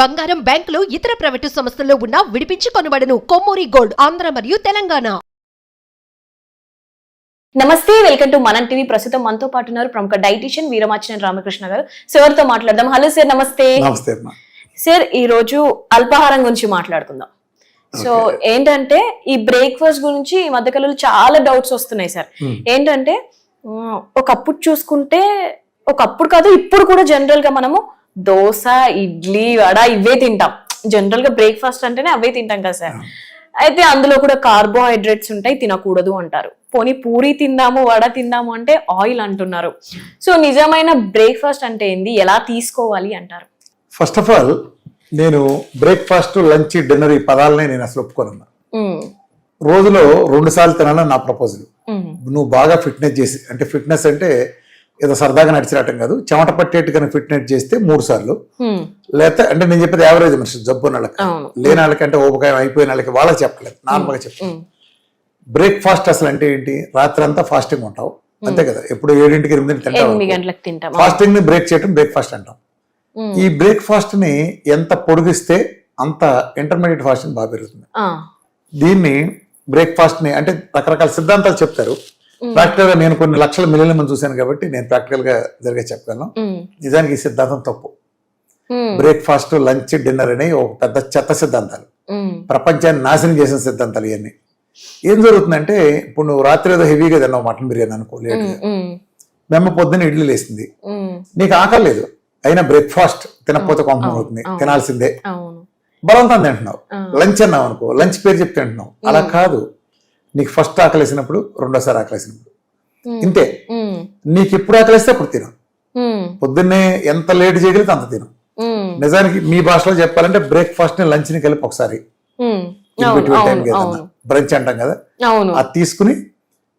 బంగారం బ్యాంకులు ఇతర ప్రైవేటు సంస్థల్లో ఉన్న విడిపించి కొనబడను కొమ్మూరి గోల్డ్ ఆంధ్ర మరియు తెలంగాణ. నమస్తే వెల్కమ్ టు మనం టీవీ. ప్రస్తుతం మనతో పాటు ఉన్నారు ప్రముఖ డైటీషియన్ వీరమాచిన రామకృష్ణ గారు. సార్తో మాట్లాడదాం. హలో సార్ నమస్తే. సార్ ఈ రోజు అల్పాహారం గురించి మాట్లాడుకుందాం. సో ఏంటంటే ఈ బ్రేక్ఫాస్ట్ గురించి ఈ మధ్యకాలంలో చాలా డౌట్స్ వస్తున్నాయి సార్ Hmm. ఏంటంటే ఒకప్పుడు చూసుకుంటే ఒకప్పుడు కాదు ఇప్పుడు కూడా జనరల్గా మనము దోశ ఇడ్లీ వడ ఇవే తింటాం. జనరల్గా బ్రేక్ఫాస్ట్ అంటేనే అవే తింటాం కదా సార్. అయితే అందులో కూడా కార్బోహైడ్రేట్స్ ఉంటాయి తినకూడదు అంటారు. పోనీ పూరి తిందాము వడ తిందాము అంటే ఆయిల్ అంటున్నారు. సో నిజమైన బ్రేక్ఫాస్ట్ అంటే ఏంది? ఎలా తీసుకోవాలి అంటారు? ఫస్ట్ ఆఫ్ ఆల్ నేను బ్రేక్ఫాస్ట్ లంచ్ డిన్నర్ ఈ పదాలనే నేను అసలు ఒప్పుకోనన్నా. రోజులో రెండు సార్లు తినాలని నా ప్రపోజల్ నువ్వు బాగా ఫిట్నెస్ చేసి అంటే ఫిట్నెస్ అంటే ఏదో సరదాగా నడిచిరాటం కాదు. చెమట పట్టేట్టు కానీ ఫిట్నెస్ చేస్తే మూడు సార్లు. లేకపోతే అంటే నేను చెప్పేది యావరేజ్ మనిషి జబ్బు ఉన్న వాళ్ళకి. అవును. లేని వాళ్ళకి అంటే ఊపకాయం అయిపోయిన వాళ్ళకి వాళ్ళకి చెప్పలేదు నార్మల్గా ఉమ్, బ్రేక్ఫాస్ట్ అసలు అంటే ఏంటి? రాత్రి అంతా ఫాస్టింగ్ ఉంటావు అంతే కదా. ఎప్పుడు ఏడింటికి ఎనిమిది తింటాం. ఫాస్టింగ్ని బ్రేక్ చేయడం బ్రేక్ఫాస్ట్ అంటాం. ఈ బ్రేక్ఫాస్ట్ని ఎంత పొడిగిస్తే అంత ఇంటర్మీడియట్ ఫాస్టింగ్ బాగా పెరుగుతుంది. దీన్ని బ్రేక్ఫాస్ట్ని అంటే రకరకాల సిద్ధాంతాలు చెప్తారు. ప్రాక్టికల్గా నేను కొన్ని లక్షల మిలియన్ల మంది చూశాను కాబట్టి నేను ప్రాక్టికల్గా జరిగే చెప్పగలను. ఉమ్, నిజానికి ఈ సిద్ధాంతం తప్పు. బ్రేక్ఫాస్ట్ లంచ్ డిన్నర్ అనేవి ఒక పెద్ద చెత్త సిద్ధాంతాలు. ఉమ్, ప్రపంచాన్ని నాశనం చేసిన సిద్ధాంతాలు ఇవన్నీ. ఏం జరుగుతుందంటే ఇప్పుడు నువ్వు రాత్రి ఏదో హెవీగా తిన్నావు మటన్ బిర్యానీ అనుకో లేట్ ఉమ్, ఉమ్, మేము పొద్దున్న ఇడ్లీ లేసింది. ఉమ్, నీకు ఆకలి లేదు. అయినా బ్రేక్ఫాస్ట్ తినకపోతే కొంపం అవుతుంది. తినాల్సిందే. బలవంతం తింటున్నావు. లంచ్ అన్నావు అనుకో లంచ్ పేరు చెప్తే తింటున్నావు. అలా కాదు. నీకు ఫస్ట్ ఆకలేసినప్పుడు రెండోసారి ఆకలేసినప్పుడు. ఇంతే. నీకు ఎప్పుడు ఆకలిస్తే అప్పుడు తిను. పొద్దున్నే ఎంత లేట్ చేయగలిగితే అంత తిను. నిజానికి మీ భాషలో చెప్పాలంటే బ్రేక్ఫాస్ట్ని లంచ్ని కలిపి ఒకసారి. బ్రంచ్ అంటాం కదా. అది తీసుకుని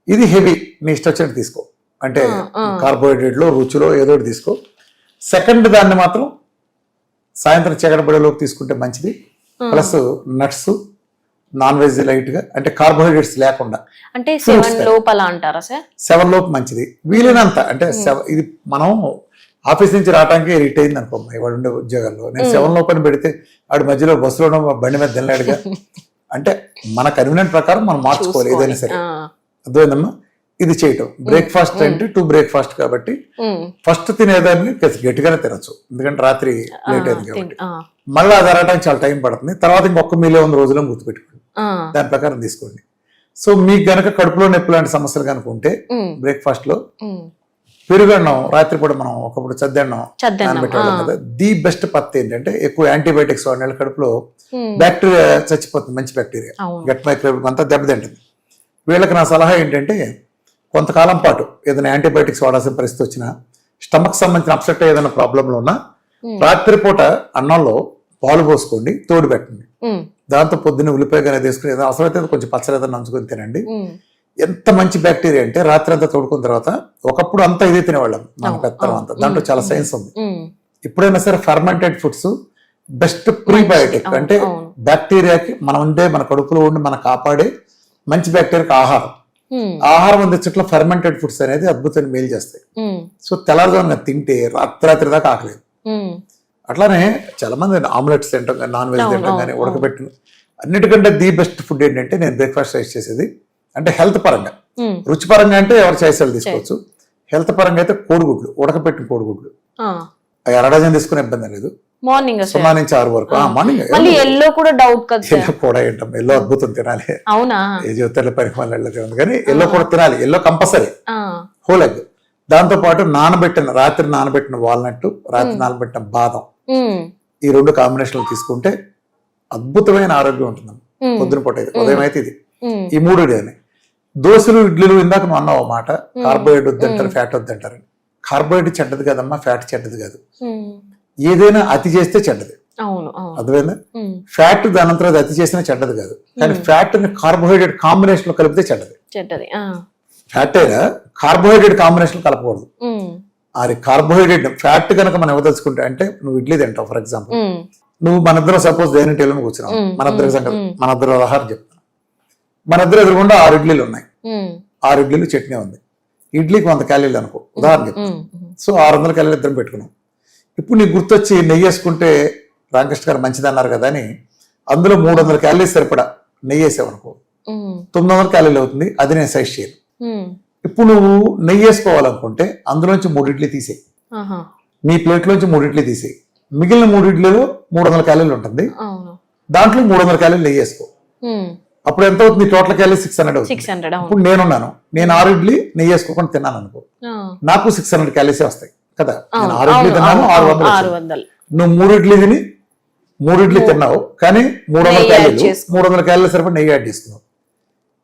ఇది హెవీ నీ ఇష్టం వచ్చినట్టు తీసుకో. అంటే ఆ. కార్బోహైడ్రేట్లో రుచిలో ఏదో ఒకటి తీసుకో. సెకండ్ దాన్ని మాత్రం సాయంత్రం చీకటపడేలోకి తీసుకుంటే మంచిది. ప్లస్ నట్స్ నాన్ వెజ్ లైట్గా అంటే కార్బోహైడ్రేట్స్ లేకుండా. అంటే సెవెన్. లోపల అంటారా సార్? సెవెన్ లోపు మంచిది. వీలైనంత అంటే ఇది మనం ఆఫీస్ నుంచి రావడానికి రిట్ అయింది అనుకో ఇవాడు ఉండే ఉద్యోగాల్లో నేను సెవెన్ లోపల పెడితే ఆడు మధ్యలో బస్సులో బండి మీద తినలేడుగా అంటే మన కన్వీనియంట్ ప్రకారం మనం మార్చుకోవాలి ఏదైనా సరే. అర్థమైందమ్మా? ఇది చేయటం. బ్రేక్ఫాస్ట్ అంటే టూ బ్రేక్ఫాస్ట్ కాబట్టి ఫస్ట్ తినేదాన్ని గట్టిగానే తినచ్చు. ఎందుకంటే రాత్రి లేట్ అయింది కాబట్టి. మళ్ళీ అది అరగడానికి చాలా టైం పడుతుంది. తర్వాత ఇంకొక మీలే వంద రోజుల్లో గుర్తుపెట్టుకోండి ఆ, దాని ప్రకారం తీసుకోండి. సో మీకు గనక కడుపులో నొప్పి లాంటి సమస్యలు కనుక ఉంటే బ్రేక్ఫాస్ట్లో పెరుగన్నం రాత్రిపూట మనం ఒకప్పుడు చద్దన్నం ఆ. కదా ది బెస్ట్ పత్తి ఏంటంటే ఎక్కువ యాంటీబయాటిక్స్ వాడిన కడుపులో బ్యాక్టీరియా చచ్చిపోతుంది మంచి బ్యాక్టీరియా. గట్ మైక్రోబ్ అంతా దెబ్బతింటుంది. వీళ్ళకి నా సలహా ఏంటంటే కొంతకాలం పాటు ఏదైనా యాంటీబయాటిక్స్ వాడాల్సిన పరిస్థితి వచ్చినా స్టమక్ సంబంధించిన అప్సెట్ ఏదైనా ప్రాబ్లంలో ఉన్నా రాత్రిపూట అన్నంలో పాలు పోసుకోండి తోడు పెట్టండి. దాంతో పొద్దున్న ఉల్లిపాయ కానీ తీసుకుని అవసరమైతే కొంచెం పచ్చడి ఏదైనా నంచుకొని తినండి. ఎంత మంచి బ్యాక్టీరియా అంటే రాత్రి అంతా తోడుకున్న తర్వాత ఒకప్పుడు అంతా ఇదే తినేవాళ్ళం మన పెత్తనం. అంతా. దాంట్లో చాలా సైన్స్ ఉంది. ఉమ్, ఎప్పుడైనా సరే ఫర్మెంటెడ్ ఫుడ్స్ బెస్ట్ ప్రీబయోటిక్ అంటే. బ్యాక్టీరియాకి మనం ఉండే మన కడుపులో ఉండి మన కాపాడే మంచి బ్యాక్టీరియాకి ఆహారం. ఆహారం అందించట్లో ఫర్మెంటెడ్ ఫుడ్స్ అనేది అద్భుతమైన మేలు చేస్తాయి. సో తెల్లారుజామున తింటే రాత్రి దాకా ఆకలేదు. అట్లానే చాలా మంది ఆమ్లెట్స్ తింటాం కానీ నాన్ వెజ్ తింటాం కానీ. ఉడకబెట్టిన అన్నిటికంటే ది బెస్ట్ ఫుడ్ ఏంటంటే నేను బ్రేక్ఫాస్ట్ రైస్ చేసేది. అంటే హెల్త్ పరంగా. రుచి పరంగా అంటే ఎవరు చేసేది తీసుకోవచ్చు. హెల్త్ పరంగా అయితే కోడిగుడ్లు ఉడకపెట్టిన కోడిగుడ్లు. అరడజన్ తీసుకునే ఇబ్బంది లేదు. మార్నింగ్ సున్నా నుంచి ఆరు వరకు. మార్నింగ్ మళ్ళీ ఎల్లో కూడా డౌట్ కదా. ఎల్లో కూడా ఏంటం ఎల్లో అద్భుతం తినాలి. అవునా? ఏ జీవితంలో పరిమాణాలు ఉంది కానీ ఎల్లో కూడా తినాలి. Yellow compulsory. హోల్ ఎగ్ దాంతో పాటు నానబెట్టిన రాత్రి నానబెట్టిన వాల్నట్ రాత్రి నానబెట్టిన బాదం. ఈ రెండు కాంబినేషన్లు తీసుకుంటే అద్భుతమైన ఆరోగ్యం ఉంటుంది. పొద్దున పూట ఇది ఉదయం అయితే ఇది. ఈ మూడు డేనే దోశలు ఇడ్లీలు ఇందాక నువ్వు అన్నావు మాట. కార్బోహైడ్రేట్ వద్దంటారు ఫ్యాట్ వద్దంటారు కార్బోహైడ్రేట్ చెడ్డది కదమ్మా ఫ్యాట్ చెడ్డది కాదు. ఏదైనా అతి చేస్తే చెడ్డది. అర్థమైందా? ఫ్యాట్ దాని అంతా అతి చేసినా చెడ్డది కాదు. కానీ ఫ్యాట్ని కార్బోహైడ్రేట్ కాంబినేషన్లో కలిపితే చెడ్డది. ఫ్యాట్ అయినా కార్బోహైడ్రేట్ కాంబినేషన్ కలపకూడదు. అది కార్బోహైడ్రేట్ ఫ్యాట్ కనుక మనం ఇవ్వదలుచుకుంటే అంటే నువ్వు ఇడ్లీ తింటావు ఫర్ ఎగ్జాంపుల్ నువ్వు మన ఇద్దరం సపోజ్ దేని టేలను కూర్చున్నావు? మన ఇద్దరి మ్మ్, సంగతి. మన ఇద్దరు ఆహారం చెప్తాను మన ఇద్దరు ఎదురుగుండా ఆరు ఇడ్లీలు ఉన్నాయి. ఆరు ఇడ్లీలు చట్నీ ఉంది. ఇడ్లీకి వంద క్యాలీలు అనుకో ఉదాహరణ చెప్తాను సో ఆరు వందల క్యాలీలు ఇద్దరం పెట్టుకున్నాం. ఇప్పుడు నీకు గుర్తొచ్చి నెయ్యి వేసుకుంటే రామకృష్ణ గారు మంచిది అన్నారు కదా అని అందులో మూడు వందల క్యాలరీస్ సరిపడా? నెయ్యి వేసావనుకో. ఉమ్, తొమ్మిది వందల క్యాలరీలు అవుతుంది అది నేను సైజ్ చేయను. ఇప్పుడు నువ్వు నెయ్యి వేసుకోవాలనుకుంటే అందులోంచి మూడు ఇడ్లీ తీసేయి నీ ప్లేట్లోంచి మూడు ఇడ్లీ తీసేయి. మిగిలిన మూడు ఇడ్లీలో మూడు వందల క్యాలరీలు ఉంటుంది. దాంట్లో మూడు వందల క్యాలరీలు నెయ్యి వేసుకో. అప్పుడు ఎంత అవుతుంది? టోటల్ క్యాలరీ సిక్స్ హండ్రెడ్ అవుతుంది. సిక్స్ హండ్రెడ్ ఇప్పుడు నేనున్నాను నేను ఆరు ఇడ్లీ నెయ్యి వేసుకోకుండా తిన్నాను అనుకో. నాకు సిక్స్ హండ్రెడ్ క్యాలరీసే వస్తాయి. కదా? నేను ఆరు ఇడ్లీ తిన్నాను ఆరు వందలు నువ్వు మూడు ఇడ్లీ తిని మూడు ఇడ్లీ తిన్నావు. కానీ మూడు వందల క్యాలీలు. మూడు వందల క్యాలీలు సరిపడి నెయ్యి యాడ్ చేసుకున్నావు.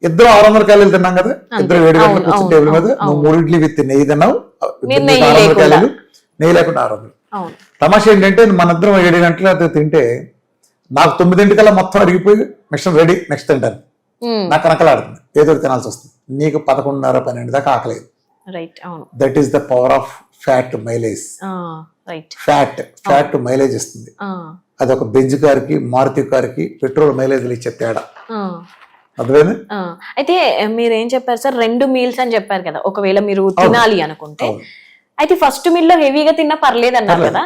ఇద్దరు ఆరు వందల క్యాలీలు తిన్నాం కదా. ఇద్దరు వేడి గంటలు కూర్చొని టేబుల్ మీద నువ్వు మూడు ఇడ్లీ విత్ నెయ్యి తిన్నావు. ఆరు వందల లేకుండా. క్యాలీలు నెయ్యి లేకుండా ఆరు వందలు. తమాషా ఏంటంటే మనిద్దరం ఏడు గంటల తింటే నాకు తొమ్మిదింటికల్లా మొత్తం అరిగిపోయి మిషన్ రెడీ నెక్స్ట్ తింటాను. నాకు కనకలాడుతుంది. ఏదో తినాల్సి వస్తుంది. నీకు పదకొండున్నర పన్నెండు దాకా ఆకలేదు. That is the power of fat mileage fat fat mileage ఇస్తుంది. అది ఒక బెంజ్ కార్కి మారుతి కార్కి పెట్రోల్ మైలేజ్ ఇచ్చే తేడా. అర్థమైంది? అయితే మీరు ఏం చెప్పారు సార్? రెండు మీల్స్ అని చెప్పారు కదా. ఒకవేళ మీరు తినాలి అనుకుంటే. అయితే ఫస్ట్ మీల్లో హెవీగా తిన్నా పర్లేదు అన్నారు. కదా.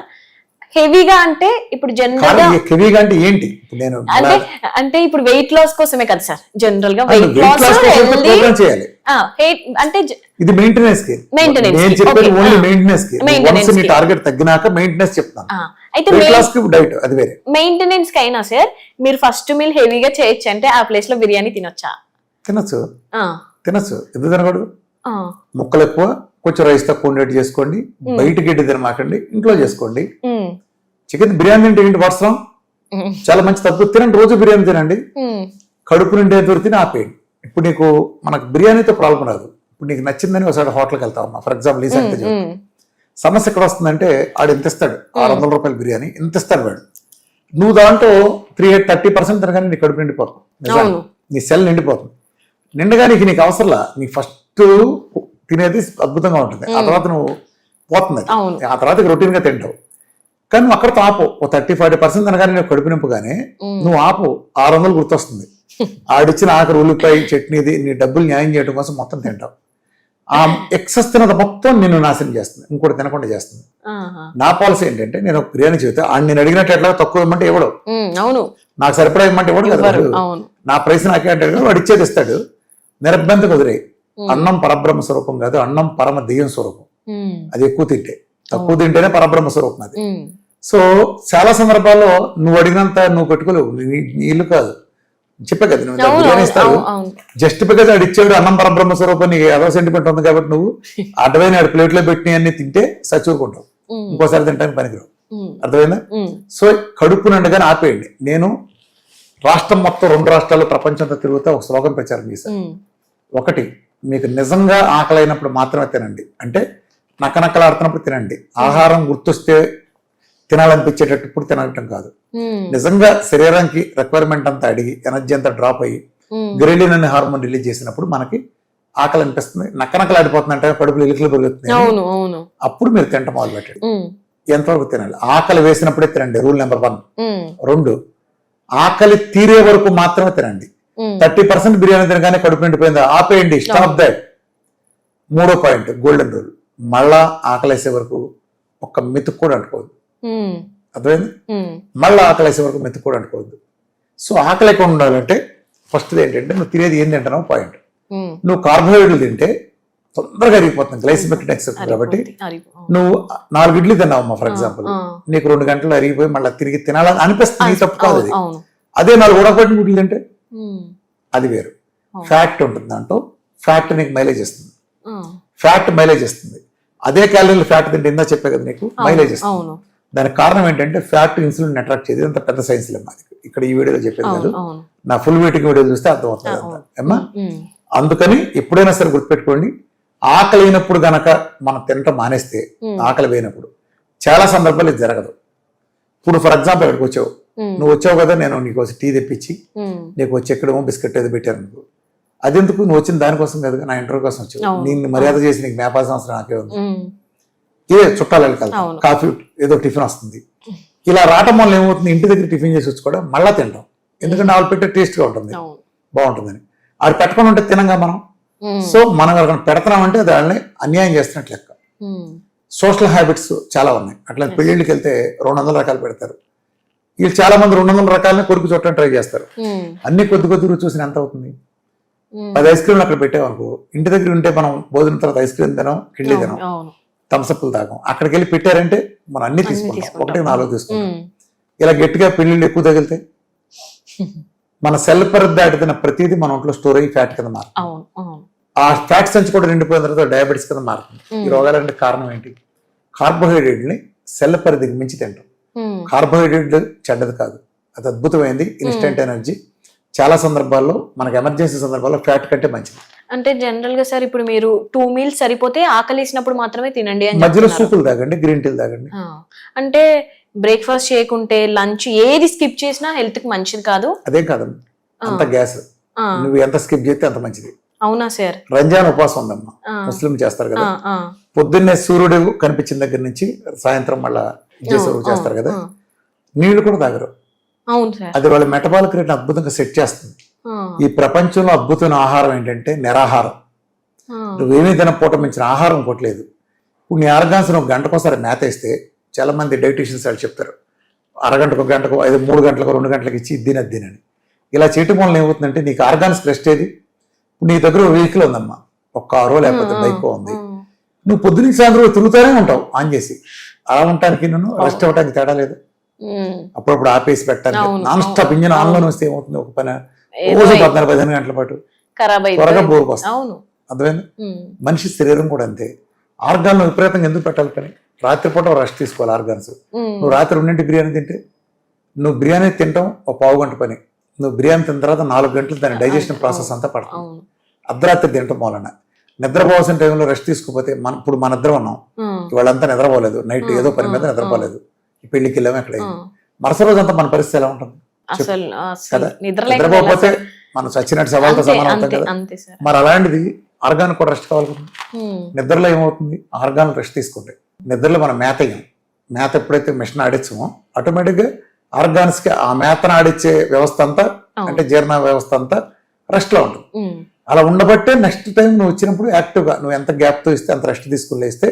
హెవీగా అంటే ఇప్పుడు జనరల్గా హెవీగా అంటే ఏంటి? నేను అంటే అంటే ఇప్పుడు వెయిట్ లాస్ కోసమే కదా సార్. జనరల్గా వెయిట్ లాస్ చేయాలి. అంటే ఇది మెయింటెనెన్స్కి. Maintenance నేను కి, చెప్పేది. ఓన్లీ. మెయింటెనెన్స్కి. Maintenance వన్స్ నీ కి. టార్గెట్ తగ్గినాక మెయింటెనెన్స్ చెప్తాను. అయితే వెయిట్ లాస్కి డైట్ అది వేరే. మెయింటెనెన్స్కి అయినా సార్ మీరు ఫస్ట్ మీల్ హెవీగా చేయొచ్చు అంటే ఆ ప్లేస్లో బిర్యానీ తినొచ్చా? తినచ్చు. తినచ్చు. ఎందుకు తినకూడదు? ముక్కలు ఎక్కువ కొంచెం రైస్ తక్కువ ఉండేట్టు చేసుకోండి. బయట గడ్డి తినమాకండి. ఇంట్లో చేసుకోండి. ఉమ్, చికెన్ బిర్యానీ తింటే ఏంటి వర్షం ఉమ్, చాలా మంచి తక్కువ తినండి రోజు బిర్యానీ తినండి. కడుపు నిండే తిని ఆపేయండి. ఇప్పుడు నీకు మనకు బిర్యానీతో ప్రాబ్లం రాదు. ఇప్పుడు నీకు నచ్చిందని ఒకసారి హోటల్కి వెళ్తా ఉన్నా. ఫర్ ఎగ్జాంపుల్ ఈ సంగతి. ఉమ్, సమస్య ఎక్కడ వస్తుందంటే ఆడు ఎంత ఇస్తాడు? ఆరు వందల రూపాయల బిర్యానీ ఎంత ఇస్తాడు వాడు? నువ్వు దాంట్లో త్రీ థర్టీ పర్సెంట్ తినగానే నీ కడుపు నిండిపోతుంది. నీ సెల్ నిండిపోతుంది. నిండగా నీకు నీకు అవసరంలా నీ ఫస్ట్ తినేది అద్భుతంగా ఉంటుంది. ఆ తర్వాత నువ్వు పోతుంది. ఆ తర్వాత రొటీన్గా తింటావు. కానీ నువ్వు అక్కడతో ఆపు. ఓ థర్టీ ఫార్టీ పర్సెంట్ తినగానే నీకు కడుపు నింపుగానే నువ్వు ఆపు. ఆరు వందలు గుర్తొస్తుంది. ఆడిచ్చిన ఆఖరి ఉల్లిపాయ చట్నీది నీ డబ్బులు న్యాయం చేయడం కోసం మొత్తం తింటావు. ఆ ఎక్సెస్ తినది మొత్తం నిన్ను నాశనం చేస్తుంది. ఇంకోటి తినకుండా చేస్తుంది. నా పాలసీ ఏంటంటే నేను ఒక బిర్యానీ చెబితే ఆయన నేను అడిగినట్టు ఎట్లా తక్కువ ఇవ్వమంటే ఇవ్వడు. అవును. నాకు సరిపడా ఇవ్వమంటే ఇవ్వడు కదా నా ప్రైస్ నాకే కదా, వాడు ఇచ్చేది ఇస్తాడు. నిర్బంధ కుదిరే అన్నం పరబ్రహ్మ స్వరూపం కాదు అన్నం పరమ దెయ్యం స్వరూపం. అది ఎక్కువ తింటే. తక్కువ తింటేనే పరబ్రహ్మ స్వరూపం అది. సో చాలా సందర్భాల్లో నువ్వు అడిగినంత నువ్వు పెట్టుకోలేవు. నీ- నీ ఇల్లు కాదు. చెప్పే కదా నువ్వు బిర్యానీ ఇస్తావు జస్ట్ బికాజ్ ఆడు ఇచ్చాడు అన్నం పరబ్రహ్మ స్వరూపం నీకు ఏదో సెంటిమెంట్ ఉంది కాబట్టి నువ్వు అడ్డమైన ఆడు ప్లేట్లో పెట్టిన అన్ని తింటే సచ్చూరుకుంటావు. ఇంకోసారి తింటానికి పనికిరావు. అర్థమైందా? సో కడుపు నిండగానే ఆపేయండి. నేను రాష్ట్రం మొత్తం రెండు రాష్ట్రాలు ప్రపంచంతో తిరుగుతా ఒక శ్లోకం ప్రచారం చేశాను ఒకటి మీకు నిజంగా ఆకలైనప్పుడు మాత్రమే తినండి. అంటే నక్కనక్కలాడుతున్నప్పుడు తినండి. ఆహారం గుర్తొస్తే తినాలనిపించేటప్పుడు తినటం కాదు. నిజంగా శరీరానికి రిక్వైర్మెంట్ అంతా అడిగి ఎనర్జీ అంతా డ్రాప్ అయ్యి గ్రెలిన్ అనే హార్మోన్ రిలీజ్ చేసినప్పుడు మనకి ఆకలి అనిపిస్తుంది. నక్కనక్కలాడిపోతుంది అంటే కడుపులో అవును అవును. అప్పుడు మీరు తింట మొదలు పెట్టండి ఎంతవరకు తినాలి? ఆకలి వేసినప్పుడే తినండి. రూల్ నెంబర్ వన్ రెండు ఆకలి తీరే వరకు మాత్రమే తినండి. థర్టీ పర్సెంట్ బిర్యానీ తినగానే కడుపు నిండిపోయింది? ఆపేయండి. స్టాప్ దట్ మూడో పాయింట్ గోల్డెన్ రూల్ మళ్ళా ఆకలేసే వరకు ఒక్క మెతుకు కూడా అంటుకోవద్దు. ఉమ్, అర్థమైంది? మళ్ళీ ఆకలేసే వరకు మెతుకు కూడా అంటుకోవద్దు సో ఆకలి ఎక్కువ ఉండాలంటే ఫస్ట్ ఏంటంటే నువ్వు తినేది ఏం తింటున్నావు పాయింట్. నువ్వు కార్బోహైడ్రేట్లు తింటే తొందరగా అరిగిపోతుంది గ్లైసిమిక్ ఇండెక్స్ కాబట్టి నువ్వు నాలుగు ఇడ్లీ తిన్నావమ్మా ఫర్ ఎగ్జాంపుల్. నీకు రెండు గంటలు అరిగిపోయి మళ్ళీ తిరిగి తినాలని అనిపిస్తుంది తప్పు కాదు అది. అదే నాలుగు ఉడకబెట్టిన గుడ్లు తింటే అది వేరు. ఫ్యాట్ ఉంటుంది దాంట్లో ఫ్యాట్ నీకు మైలేజ్ ఇస్తుంది. ఫ్యాట్ మైలేజ్ ఇస్తుంది. అదే క్యాలరీలు ఫ్యాట్ తింటే ఇందా చెప్పే కదా నీకు? మైలేజ్ ఇస్తుంది. దానికి కారణం ఏంటంటే ఫ్యాట్ ఇన్సులిన్ అట్రాక్ట్ చేయదు అంత పెద్ద సైన్స్ లేదు ఇక్కడ ఈ వీడియోలో చెప్పేది అవును నా ఫుల్ మీటింగ్ వీడియో చూస్తే అర్థమవుతుంది ఉమ్, అందుకని ఎప్పుడైనా సరే గుర్తుపెట్టుకోండి ఆకలి అయినప్పుడు గనక మనం తినటం మానేస్తే ఆకలి పోయినప్పుడు చాలా సందర్భాలు ఇది జరగదు. ఇప్పుడు ఫర్ ఎగ్జాంపుల్ ఇక్కడికి వచ్చావు. నువ్వు వచ్చావు కదా నేను నీకు టీ తెప్పించి నీకు వచ్చి ఎక్కడేమో బిస్కెట్ ఏదో పెట్టాను నువ్వు అదెందుకు నువ్వు వచ్చిన దానికోసం కదా నా ఇంటర్వ్యూ కోసం వచ్చావు. నేను మర్యాద చేసి నీకు మేపాల్సిన అవసరం నాకే ఉంది ఇదే చుట్టాలు అవును. కాఫీ ఏదో టిఫిన్ వస్తుంది. ఇలా రావటం వల్ల ఏమవుతుంది? ఇంటి దగ్గర టిఫిన్ చేసి వచ్చి కూడా మళ్ళా తింటాం ఎందుకంటే వాళ్ళు పెట్టే టేస్ట్గా ఉంటుంది. బాగుంటుందని. అది పెట్టకుండా ఉంటే తినంగా మనం? సో మనం ఎవరికైనా పెడుతున్నామంటే అది వాళ్ళని అన్యాయం చేస్తున్నట్లు లెక్క. సోషల్ హ్యాబిట్స్ చాలా ఉన్నాయి. అట్లా పెళ్ళిళ్ళకి వెళ్తే రెండు వందల రకాలు పెడతారు. వీళ్ళు చాలా మంది రెండు వందల రకాలని కొడుకు చుట్టం ట్రై చేస్తారు. అన్ని కొద్ది కొద్ది చూసిన ఎంత అవుతుంది. పది ఐస్ క్రీమ్లు అక్కడ పెట్టామనుకో ఇంటి దగ్గర ఉంటే మనం భోజనం తర్వాత ఐస్ క్రీమ్ తినాం కిడ్లీ తినాం థమ్స్అప్లు తాగాం. అక్కడికి వెళ్ళి పెట్టారంటే మనం అన్ని తీసుకుంటాం. ఒకటి నాలుగు తీసుకుంటాం. ఇలా గట్టిగా పెళ్ళిళ్ళు ఎక్కువ తగిలితే మన సెల్ పరిధి దాటిన ప్రతిదీ మన ఒంట్లో స్టోర్ అయ్యి ఫ్యాట్ కింద మారుతుంది. అవును ఆ ఫ్యాట్ సంచి కూడా నిండిపోయిన తర్వాత డయాబెటీస్ కింద మారుతుంది. ఈ రోగాలంటే కారణం ఏంటి? కార్బోహైడ్రేట్ని సెల్ పరిధికి మించి తింటాం. కార్బోహైడ్రేట్ చెడ్డది కాదు. అది అద్భుతమైంది. Instant energy. చాలా సందర్భాల్లో మనకు ఎమర్జెన్సీ సందర్భాల్లో ఫ్యాట్ కంటే మంచిది. అంటే జనరల్గా సార్ ఇప్పుడు మీరు టూ మీల్స్ సరిపోతే ఆకలిసినప్పుడు మాత్రమే తినండి అని మధ్యలో. సూపులు తాగండి గ్రీన్ టీలు తాగండి. అంటే బ్రేక్ఫాస్ట్ చేయకుంటే లంచ్ ఏది స్కిప్ చేసినా హెల్త్కి మంచిది కాదు. అదేం కాదు అంత గ్యాస్ నువ్వు ఎంత స్కిప్ చేస్తే అంత మంచిది. అవునా సార్ రంజాన్ ఉపవాసం ఉందమ్మా. ముస్లిం చేస్తారు కదా. పొద్దున్నే సూర్యుడు కనిపించిన దగ్గర నుంచి సాయంత్రం మళ్ళా చేస్తారు కదా. నీళ్ళు కూడా తాగరు. అవును సార్ అది వాళ్ళ మెటబాలిక్ రేట్ అద్భుతంగా సెట్ చేస్తుంది. ఈ ప్రపంచంలో అద్భుతమైన ఆహారం ఏంటంటే నిరాహారం. నువ్వేమీ తిన పూట మించిన ఆహారం కొట్టలేదు ఇప్పుడు నీ ఆర్గాన్స్ నువ్వు గంటకోసారి మేత వేస్తే చాలా మంది డైటీషియన్స్ వాళ్ళు చెప్తారు. అరగంటకు గంటకు ఐదు మూడు గంటలకు రెండు గంటలకు ఇచ్చి ఇది తినని ఇలా చేయటం వల్ల ఏమవుతుందంటే నీకు ఆర్గాన్స్ రెస్ట్ ఏది? ఇప్పుడు నీ దగ్గర వెహికల్ ఉందమ్మా. ఒక కారో లేకపోతే బైక్ ఉంది. నువ్వు పొద్దున్న సాయంత్రం తిరుగుతూనే ఉంటావు ఆన్ చేసి. అలా ఉండటానికి నేను రెస్ట్ అవ్వడానికి తేడా లేదు. అప్పుడప్పుడు ఆపేసి పెట్టాలి నాన్ స్టాప్ ఇంజిన్ ఆన్లో. వస్తే ఏమవుతుంది? ఒక పని రోజు పద్నాలుగు పదిహేను గంటల పాటు. ఖరాబ్ త్వరగా అయిపోయింది బోర్కు వస్తుంది అవును. అర్థమైంది? మనిషి శరీరం కూడా అంతే. ఆర్గాన్లు విపరీతంగా ఎందుకు పెట్టాలి పని రాత్రిపూట రెస్ట్ తీసుకోవాలి ఆర్గాన్స్. నువ్వు రాత్రి రెండింటి బిర్యానీ తింటే నువ్వు బిర్యానీ తింటాం ఒక పావు గంట పని. నువ్వు బిర్యానీ తిన్న తర్వాత నాలుగు గంటలు దాని డైజెషన్ ప్రాసెస్ అంతా పడుతుంది. అర్ధరాత్రి తింటాం మూలన. నిద్రపోవాల్సిన టైంలో రెస్ట్ తీసుకోకపోతే మన ఇప్పుడు మన ఇద్దరం ఉన్నాం. ఇవాళంతా నిద్రపోలేదు. నైట్ ఏదో పని మీద నిద్రపోలేదు. ఈ పెళ్ళికి వెళ్ళాము ఎక్కడ ఆ, మరుసటి రోజు అంతా మన పరిస్థితి ఎలా ఉంటుంది? అసలు నిద్రపోకపోతే మనం చచ్చినట్టు సవాల్తో సమానం అవుతాం కదా? మరి అలాంటిది ఆర్గాన్ కూడా రెస్ట్ కావాలి నిద్రలో ఏమవుతుంది? ఆర్గాన్ రెస్ట్ తీసుకుంటాయి నిద్రలో మనం మేత అయ్యాం. మేత ఎప్పుడైతే మిషన్ ఆడించామో ఆటోమేటిక్గా ఆర్గాన్స్కి ఆ మేతను ఆడిచ్చే వ్యవస్థ అంతా. అంటే జీర్ణ వ్యవస్థ అంతా రెస్ట్లో ఉంటుంది. ఉమ్, అలా ఉండబట్టే నెక్స్ట్ టైం నువ్వు వచ్చినప్పుడు యాక్టివ్గా నువ్వు ఎంత గ్యాప్తో ఇస్తే అంత రెస్ట్ తీసుకుని లేస్తే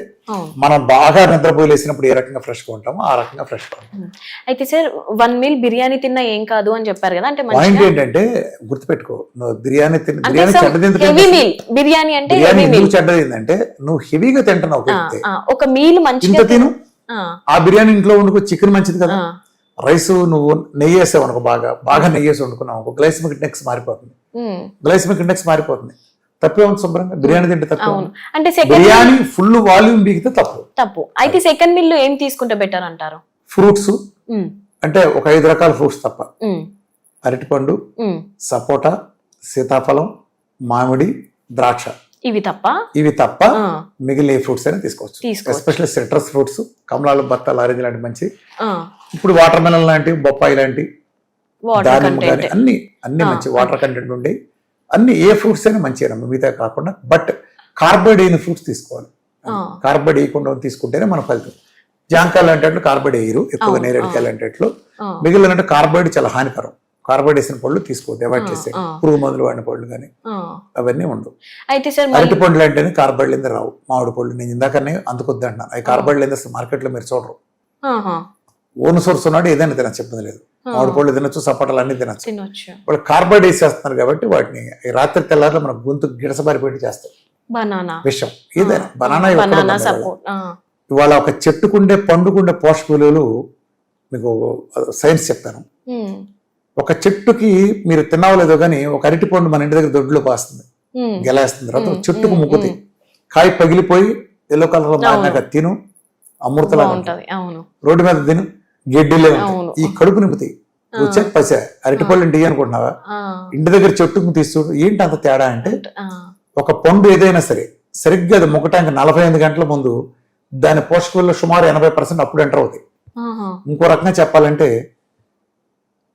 మనం బాగా నిద్రపోయి లేసినప్పుడు ఏ రకంగా ఫ్రెష్గా ఉంటామో ఆ రకంగా ఫ్రెష్గా ఉంటాం. అయితే సార్ వన్ మీల్ బిర్యానీ తిన్నా ఏం కాదు అని చెప్పారు కదా అంటే పాయింట్ ఏంటంటే గుర్తుపెట్టుకో నువ్వు బిర్యానీ తిని అంటే బిర్యానీ చెడ్డది హెవీ? మీల్ బిర్యానీ అంటే బిర్యానీ ఎందుకు చెడ్డది ఏంటంటే నువ్వు హెవీగా తింటున్నావు ఒక మీల్ మంచిగా తిను. ఆ, బిర్యానీ ఇంట్లో వండుకో చికెన్ మంచిది కదా. రైస్ నువ్వు నెయ్యి వేసావు అనుకో బాగా బాగా నెయ్యి వేసి వండుకున్నావు అనుకో గ్లైసిమిక్ ఇండెక్స్ మారిపోతుంది. గ్లైసిమిక్ ఇండెక్స్ మారిపోతుంది. తప్పే ఉంది శుభ్రంగా. బిర్యానీ తింటే తప్పే అవును. అంటే సెకండ్ బిర్యానీ ఫుల్ వాల్యూమ్ బీగితే తప్పు. తప్పు. అయితే సెకండ్ మీల్ ఏం తీసుకుంటే బెటర్ అంటారు? ఫ్రూట్స్ ఉమ్, అంటే ఒక ఐదు రకాల ఫ్రూట్స్ తప్ప. ఉమ్, అరటిపండు ఉమ్. సపోటా సీతాఫలం మామిడి ద్రాక్ష. ఇవి తప్ప? ఇవి తప్ప ఆ, మిగిలిన ఏ ఫ్రూట్స్ అయినా తీసుకోవచ్చు. తీసుకోవచ్చు. ఎస్పెషల్లీ సిట్రస్ ఫ్రూట్స్ కమలాలు బత్తాలు ఆరెంజ్ లాంటి మంచి. ఆ, ఇప్పుడు వాటర్ మెలన్ లాంటి బొప్పాయి లాంటి వాటర్ దానిమ్మ కంటెంట్ కానీ అన్ని అన్ని మంచి వాటర్ కంటెంట్ ఉండి అన్ని ఏ ఫ్రూట్స్ అయినా మంచిగా మిగతా కాకుండా బట్ కార్బైడ్ అయిన ఫ్రూట్స్ తీసుకోవాలి. కార్బైడ్ వేయకుండా తీసుకుంటేనే మన ఫలితం. జాంకాయలు అంటే కార్బైడ్ వేయరు ఎక్కువగా నేరేడుకాయలు అంటే ఆ, మిగిలిన అంటే కార్బైడ్ చాలా హానికరం. కార్బైడ్ వేసిన పళ్ళు తీసుకోవద్దు అవాయిడ్ ఆ, చేసే ఆ. పురుగు మందులు వాడిన పళ్ళు కానీ. అవన్నీ ఉండవు. అయితే సార్ మళ్ళీ అరటి పండ్లు అంటేనే కార్బైడ్ లేని రావు. మామిడి పళ్ళు నేను ఇందాకనే అందుకొద్దు అంటున్నాను అవి కార్బైడ్ లేని అసలు మార్కెట్లో మీరు చూడరు. ఓన్ సోర్స్ ఉన్నాడు ఏదైనా తినచ్చు చెప్పింది లేదు. మామిడి పళ్ళు తినచ్చు సపోటాలు అన్ని తినచ్చు. వాళ్ళు కార్బైడ్ వేసేస్తున్నారు కాబట్టి వాటిని రాత్రి తెల్లారిలో మన గొంతు గిడసబారిపెట్టి చేస్తారు. బనానా. విషం. ఏదైనా బనానా ఇవాళ ఒక చెట్టుకుండే పండుకుండే పోషక విలువలు మీకు సైన్స్ చెప్తాను. ఒక చెట్టుకి మీరు తిన్నావో లేదో కానీ ఒక అరటి పండు మన ఇంటి దగ్గర దొడ్లో పాస్తుంది. గెలేస్తుంది. తర్వాత చెట్టుకు ముక్కుతాయి. కాయ పగిలిపోయి ఎల్లో కలర్లో మారినాక తిను అమృతలా అవును. రోడ్డు మీద తిను. గడ్డిలే. ఈ కడుపు నింపుతాయి. రుచి పస అరటిపళ్ళు ఇంటి అనుకుంటున్నావా? ఇంటి దగ్గర చెట్టుకు తీస్తుడు ఏంటి అంత తేడా అంటే ఒక పండు ఏదైనా సరే సరిగ్గా అది ముక్కటానికి నలభై ఎనిమిది గంటల ముందు దాని పోషక విలువ సుమారు ఎనభై పర్సెంట్ అప్పుడు ఎంటర్ అవుతాయి. ఇంకో రకంగా చెప్పాలంటే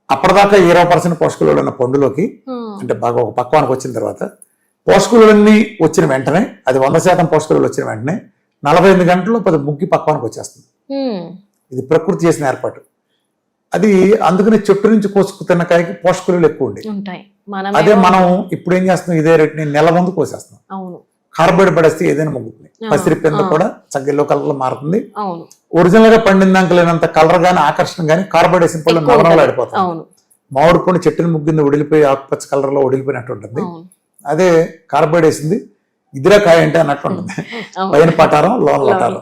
అప్పటిదాకా ఇరవై పర్సెంట్ పోషక విలువలు ఉన్న పండులోకి అంటే బాగా ఒక పక్వానికి వచ్చిన తర్వాత పోషక విలువలన్నీ వచ్చిన వెంటనే అది వంద శాతం పోషక విలువలు వచ్చిన వెంటనే నలభై ఎనిమిది గంటల్లో పది ముగ్గి పక్వానికి వచ్చేస్తుంది. ఇది ప్రకృతి చేసిన ఏర్పాటు. అది అందుకని చెట్టు నుంచి కోసుకు తిన్న కాయకి పోషక విలువలు ఎక్కువ ఉండే అదే మనం ఇప్పుడు ఏం చేస్తున్నాం? ఇదే రేటుని నెల ముందు కోసేస్తున్నాం. కార్బైడ్ పడేస్తే ఏదైనా ముగ్గుతుంది. పసిరి పింద కూడా చక్కగా ఎల్లో కలర్లో మారుతుంది. ఒరిజినల్గా పండిన దానికి లేనంత కలర్ గానీ ఆకర్షణ గానీ కార్బైడ్ వేసిన పళ్ళు. ఆడిపోతుంది అవును. మామిడి పండు చెట్టుని ముగ్గింది ఉడిలిపోయి ఆకుపచ్చ కలర్లో ఉడిలిపోయినట్టు ఉంటుంది. అదే కార్బైడ్ వేసింది ఇదిరా కాయ అంటే అన్నట్టు ఉంటుంది. పైన పటారం లోన్. లటారం.